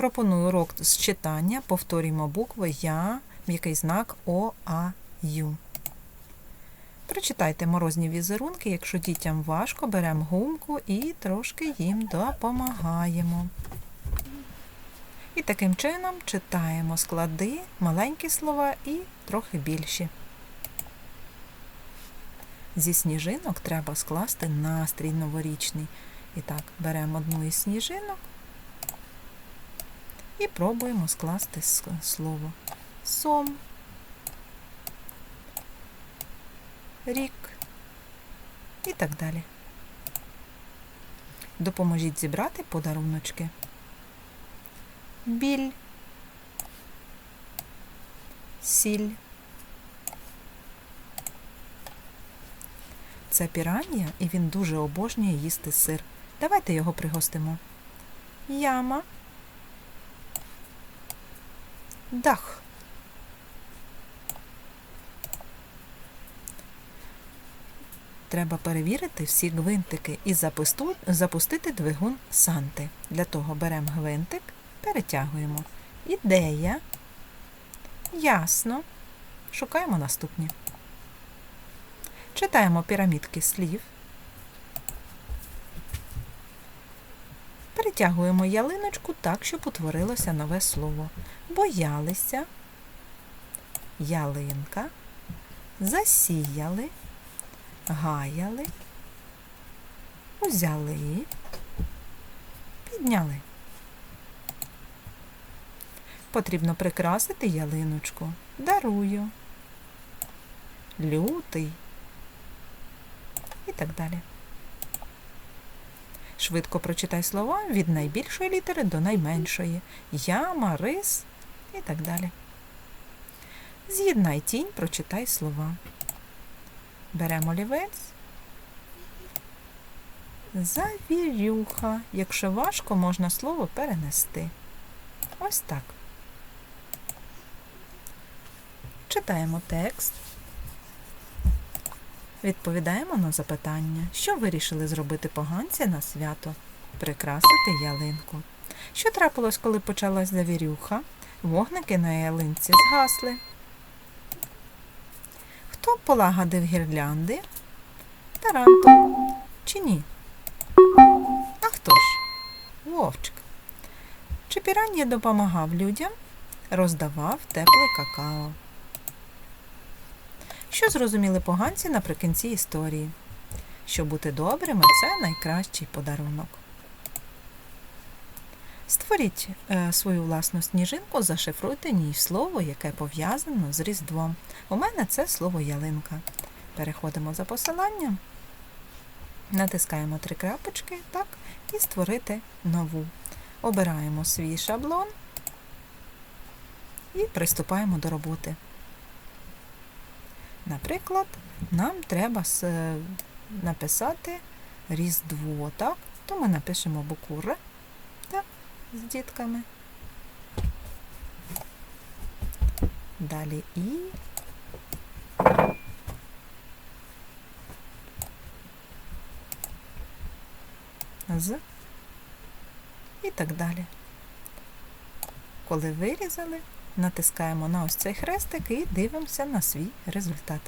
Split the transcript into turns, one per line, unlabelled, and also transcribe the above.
Пропоную урок з читання. Повторюємо букви Я, м'який знак О, А, Ю. Прочитайте морозні візерунки. Якщо дітям важко, беремо гумку і трошки їм допомагаємо. І таким чином читаємо склади, маленькі слова і трохи більші. Зі сніжинок треба скласти настрій новорічний. І так, беремо одну із сніжинок і пробуємо скласти слово сом, рік і так далі. Допоможіть зібрати подаруночки. Біль, сіль. Це піранія, і він дуже обожнює їсти сир. Давайте його пригостимо. Яма. Дах. Треба перевірити всі гвинтики і запустити двигун Санти. Для того беремо гвинтик, перетягуємо. Ідея. Ясно. Шукаємо наступні. Читаємо пірамідки слів. Перетягуємо ялиночку так, щоб утворилося нове слово. Боялися, ялинка, засіяли, гаяли, узяли, підняли. Потрібно прикрасити ялиночку. Дарую, лютий і так далі. Швидко прочитай слова від найбільшої літери до найменшої. Яма, рис і так далі. З'єднай тінь, прочитай слова. Беремо олівець. Завірюха. Якщо важко, можна слово перенести. Ось так. Читаємо текст. Відповідаємо на запитання, що вирішили зробити поганці на свято? Прикрасити ялинку. Що трапилось, коли почалась завірюха? Вогники на ялинці згасли. Хто полагодив гірлянди? Тарантул. Чи ні? А хто ж? Вовчик. Чи піран'я допомагав людям? Роздавав тепле какао. Що зрозуміли поганці наприкінці історії? Що бути добрими це найкращий подарунок. Створіть е, свою власну сніжинку, зашифруйте ній слово, яке пов'язано з Різдвом. У мене це слово ялинка. Переходимо за посиланням, натискаємо три крапочки так, і створити нову. Обираємо свій шаблон і приступаємо до роботи. Наприклад, нам треба е, написати Різдво, так? То ми напишемо букву Р так, з дітками. Далі І. З. І так далі. Коли вирізали, натискаємо на ось цей хрестик і дивимося на свій результат.